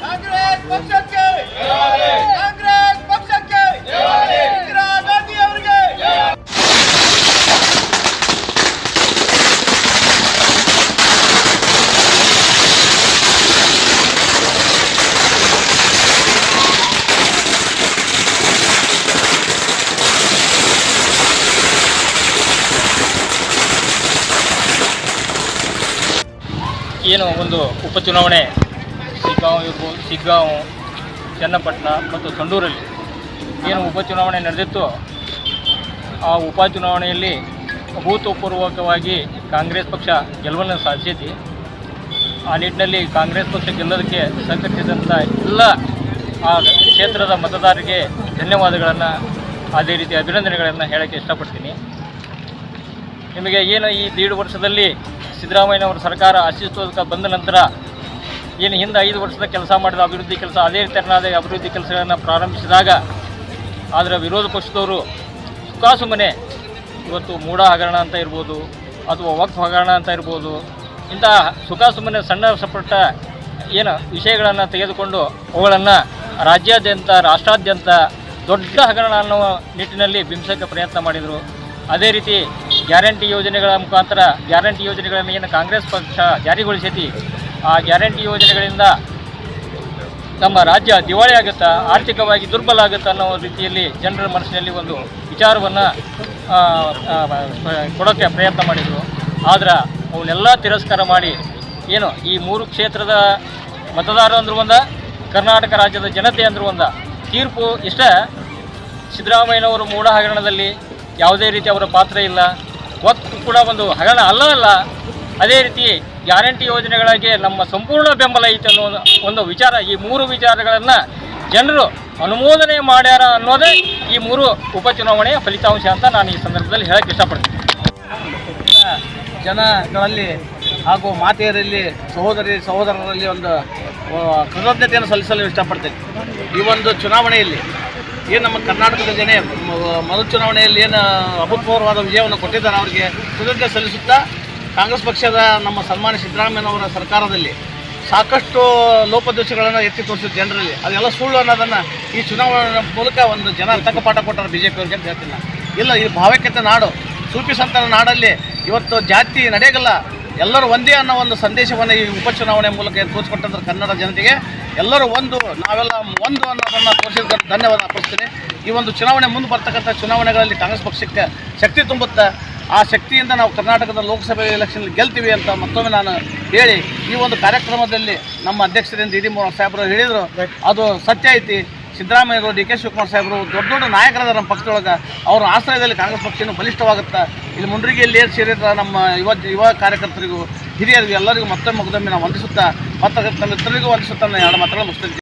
ಕಾಂಗ್ರೆಸ್ ಪಕ್ಷಕ್ಕೆ ಕಾಂಗ್ರೆಸ್ ಪಕ್ಷಕ್ಕೆ ಇಂದಿರಾ ಗಾಂಧಿ ಅವರಿಗೆ ಏನು ಒಂದು ಉಪಚುನಾವಣೆ ಸಿಗ್ಗಾಂವ್ ಇರ್ಬೋದು ಸಿಗ್ಗಾಂವ್, ಚನ್ನಪಟ್ಟಣ ಮತ್ತು ಸಂಡೂರಲ್ಲಿ ಏನು ಉಪಚುನಾವಣೆ ನಡೆದಿತ್ತು ಆ ಉಪಚುನಾವಣೆಯಲ್ಲಿ ಅಭೂತಪೂರ್ವಕವಾಗಿ ಕಾಂಗ್ರೆಸ್ ಪಕ್ಷ ಗೆಲುವನ್ನು ಸಾಧಿಸಿದೆ ಆ ನಿಟ್ಟಿನಲ್ಲಿ ಕಾಂಗ್ರೆಸ್ ಪಕ್ಷ ಗೆಲ್ಲೋದಕ್ಕೆ ಸಹಕರಿಸಿದಂಥ ಎಲ್ಲ ಆ ಕ್ಷೇತ್ರದ ಮತದಾರರಿಗೆ ಧನ್ಯವಾದಗಳನ್ನು, ಅದೇ ರೀತಿ ಅಭಿನಂದನೆಗಳನ್ನು ಹೇಳೋಕ್ಕೆ ಇಷ್ಟಪಡ್ತೀನಿ. ನಿಮಗೆ ಏನು ಈ ದೇಡು ವರ್ಷದಲ್ಲಿ ಸಿದ್ದರಾಮಯ್ಯನವರ ಸರ್ಕಾರ ಅಸ್ತಿತ್ವಕ್ಕೆ ಬಂದ ನಂತರ ಏನು ಹಿಂದೆ ಐದು ವರ್ಷದ ಕೆಲಸ ಮಾಡಿದ ಅಭಿವೃದ್ಧಿ ಕೆಲಸ, ಅದೇ ತೆರನಾದ ಅಭಿವೃದ್ಧಿ ಕೆಲಸಗಳನ್ನು ಪ್ರಾರಂಭಿಸಿದಾಗ ಅದರ ವಿರೋಧ ಪಕ್ಷದವರು ಸುಖಾಸುಮನೆ ಇವತ್ತು ಮೂಢ ಹಗರಣ ಅಂತ ಇರ್ಬೋದು ಅಥವಾ ವಕ್ಫ್ ಹಗರಣ ಅಂತ ಇರ್ಬೋದು ಇಂಥ ಸುಖಾಸುಮನೆ ಸಣ್ಣ ಸಪಟ್ಟ ಏನು ವಿಷಯಗಳನ್ನು ತೆಗೆದುಕೊಂಡು ಅವುಗಳನ್ನು ರಾಜ್ಯಾದ್ಯಂತ, ರಾಷ್ಟ್ರಾದ್ಯಂತ ದೊಡ್ಡ ಹಗರಣ ಅನ್ನೋ ನಿಟ್ಟಿನಲ್ಲಿ ಬಿಂಬಿಸೋಕ್ಕೆ ಪ್ರಯತ್ನ ಮಾಡಿದರು. ಅದೇ ರೀತಿ ಗ್ಯಾರಂಟಿ ಯೋಜನೆಗಳ ಮುಖಾಂತರ ಗ್ಯಾರಂಟಿ ಯೋಜನೆಗಳನ್ನು ಏನು ಕಾಂಗ್ರೆಸ್ ಪಕ್ಷ ಜಾರಿಗೊಳಿಸೈತಿ. ಆ ಗ್ಯಾರಂಟಿ ಯೋಜನೆಗಳಿಂದ ನಮ್ಮ ರಾಜ್ಯ ದಿವಾಳಿ ಆಗುತ್ತಾ, ಆರ್ಥಿಕವಾಗಿ ದುರ್ಬಲ ಆಗುತ್ತಾ ಅನ್ನೋ ರೀತಿಯಲ್ಲಿ ಜನರ ಮನಸ್ಸಿನಲ್ಲಿ ಒಂದು ವಿಚಾರವನ್ನು ಕೊಡೋಕ್ಕೆ ಪ್ರಯತ್ನ ಮಾಡಿದರು. ಆದ್ರೆ ಅವನ್ನೆಲ್ಲ ತಿರಸ್ಕಾರ ಮಾಡಿ ಏನು ಈ ಮೂರು ಕ್ಷೇತ್ರದ ಮತದಾರರು ಅಂದರೂ ಒಂದ, ಕರ್ನಾಟಕ ರಾಜ್ಯದ ಜನತೆ ಅಂದರೂ ಒಂದ. ತೀರ್ಪು ಇಷ್ಟ. ಸಿದ್ದರಾಮಯ್ಯನವರು ಮೂಢ ಹಗರಣದಲ್ಲಿ ಯಾವುದೇ ರೀತಿ ಅವರ ಪಾತ್ರ ಇಲ್ಲ. ಒತ್ತು ಕೂಡ ಒಂದು ಹಗರಣ ಅಲ್ಲ ಅಲ್ಲ, ಅದೇ ರೀತಿ ಗ್ಯಾರಂಟಿ ಯೋಜನೆಗಳಿಗೆ ನಮ್ಮ ಸಂಪೂರ್ಣ ಬೆಂಬಲ ಐತೆ ಅನ್ನೋ ಒಂದು- ವಿಚಾರ, ಈ ಮೂರು ವಿಚಾರಗಳನ್ನು ಜನರು ಅನುಮೋದನೆ ಮಾಡ್ಯಾರ ಅನ್ನೋದೇ ಈ ಮೂರು ಉಪಚುನಾವಣೆಯ ಫಲಿತಾಂಶ ಅಂತ ನಾನು ಈ ಸಂದರ್ಭದಲ್ಲಿ ಹೇಳಕ್ಕೆ ಇಷ್ಟಪಡ್ತೀನಿ. ಜನಗಳಲ್ಲಿ ಹಾಗೂ ಮಾತೆಯರಲ್ಲಿ, ಸಹೋದರಿ, ಸಹೋದರರಲ್ಲಿ ಒಂದು ಕೃತಜ್ಞತೆಯನ್ನು ಸಲ್ಲಿಸಲು ಇಷ್ಟಪಡ್ತೇನೆ. ಈ ಒಂದು ಚುನಾವಣೆಯಲ್ಲಿ ಏನು ನಮ್ಮ ಕರ್ನಾಟಕದ ಜನ ಮ- ಮರು ಚುನಾವಣೆಯಲ್ಲಿ ಏನು ಅಭೂತಪೂರ್ವವಾದ ವಿಜಯವನ್ನು ಕೊಟ್ಟಿದ್ದಾರೆ ಅವರಿಗೆ ಕೃತಜ್ಞತೆ ಸಲ್ಲಿಸುತ್ತಾ ಕಾಂಗ್ರೆಸ್ ಪಕ್ಷದ ನಮ್ಮ ಸನ್ಮಾನ್ಯ ಸಿದ್ದರಾಮಯ್ಯನವರ ಸರ್ಕಾರದಲ್ಲಿ ಸಾಕಷ್ಟು ಲೋಪದೋಷಗಳನ್ನು ಎತ್ತಿ ತೋರಿಸಿದ ಜನರಲ್ಲಿ, ಅದೆಲ್ಲ ಸುಳ್ಳು ಅನ್ನೋದನ್ನು ಈ ಚುನಾವಣೆ ಮೂಲಕ ಒಂದು ಜನ ತಕ್ಕ ಪಾಠ ಕೊಟ್ಟರು ಬಿ ಜೆ ಪಿಯವ್ರಿಗೆ ಅಂತ ಹೇಳ್ತಿಲ್ಲ ಇಲ್ಲ, ಈ ಭಾವೈಕ್ಯತೆ ನಾಡು ಸೂಫಿ ಸಂತರ ನಾಡಲ್ಲಿ ಇವತ್ತು ಜಾತಿ ನಡೆಯಗಲ್ಲ ಎಲ್ಲರೂ ಒಂದೇ ಅನ್ನೋ ಒಂದು ಸಂದೇಶವನ್ನು ಈ ಉಪಚುನಾವಣೆ ಮೂಲಕ ಏನು ತೋರಿಸ್ಕೊಟ್ಟಿದ್ದಾರೆ ಕನ್ನಡ ಜನತೆಗೆ ಎಲ್ಲರೂ ಒಂದು ನಾವೆಲ್ಲ ಒಂದು ಅನ್ನೋದನ್ನು ತೋರಿಸಿದ್ದಕ್ಕೆ ಧನ್ಯವಾದ ಅರ್ಪಿಸ್ತೀನಿ. ಈ ಒಂದು ಚುನಾವಣೆ ಮುಂದೆ ಬರ್ತಕ್ಕಂಥ ಚುನಾವಣೆಗಳಲ್ಲಿ ಕಾಂಗ್ರೆಸ್ ಪಕ್ಷಕ್ಕೆ ಶಕ್ತಿ ತುಂಬುತ್ತೆ ಆ ಶಕ್ತಿಯಿಂದ ನಾವು ಕರ್ನಾಟಕದ ಲೋಕಸಭೆ ಎಲೆಕ್ಷನ್ ಗೆಲ್ತೀವಿ ಅಂತ ಮತ್ತೊಮ್ಮೆ ನಾನು ಹೇಳಿ ಈ ಒಂದು ಕಾರ್ಯಕ್ರಮದಲ್ಲಿ ನಮ್ಮ ಅಧ್ಯಕ್ಷರಿಂದ ಇಡೀ ಮೋಹನ್ ಸಾಹೇಬರು ಹೇಳಿದರು. ಅದು ಸತ್ಯ ಐತಿ. ಸಿದ್ದರಾಮಯ್ಯರು ಡಿ ಕೆ ಶಿವಕುಮಾರ್ ಸಾಹೇಬರು, ದೊಡ್ಡ ದೊಡ್ಡ ನಾಯಕರಾದ ನಮ್ಮ ಪಕ್ಷದೊಳಗೆ, ಅವರ ಆಶ್ರಯದಲ್ಲಿ ಕಾಂಗ್ರೆಸ್ ಪಕ್ಷ ಬಲಿಷ್ಠವಾಗುತ್ತೆ, ಇಲ್ಲಿ ಮುಂಡ್ರಿಗೆಯಲ್ಲಿ ಸೇರಿದ ನಮ್ಮ ಯುವ ಯುವ ಕಾರ್ಯಕರ್ತರಿಗೂ, ಹಿರಿಯರಿಗೂ ಎಲ್ಲರಿಗೂ ಮತ್ತೊಮ್ಮೆ ಮುಗ್ದೊಮ್ಮೆ ನಾವು ವಂದಿಸುತ್ತಾ ನಮ್ಮ ಮಿತ್ರರಿಗೂ ವಂದಿಸುತ್ತಾ ಎರಡು ಮಾತುಗಳು ಮುಗಿಸ್ತೀನಿ